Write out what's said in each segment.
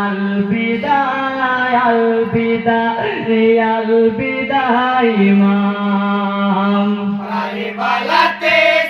আলবিদায় আলবিদায় আলবিদায় ইমাম কারবালাতে শহীদ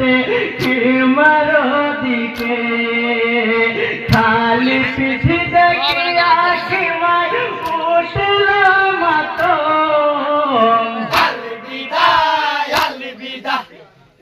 ছোটে কিমার দিকে? খালি পিঠি দেখি আখিমায় উঠল মাতো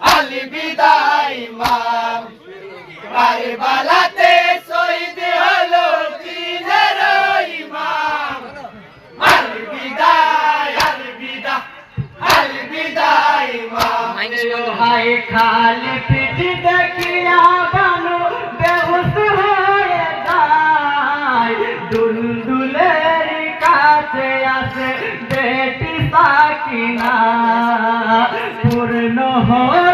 আল বিদায় মা। বিদায় হাই খালি পিঠি দেখিয়া বানু বেহুশ হয়ে যায়। দুলদুলের কাছে আসে বেটি সাকিনা। পূর্ণ হল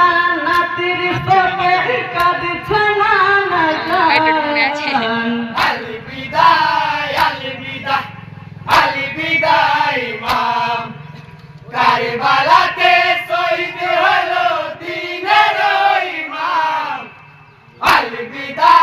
বিদায়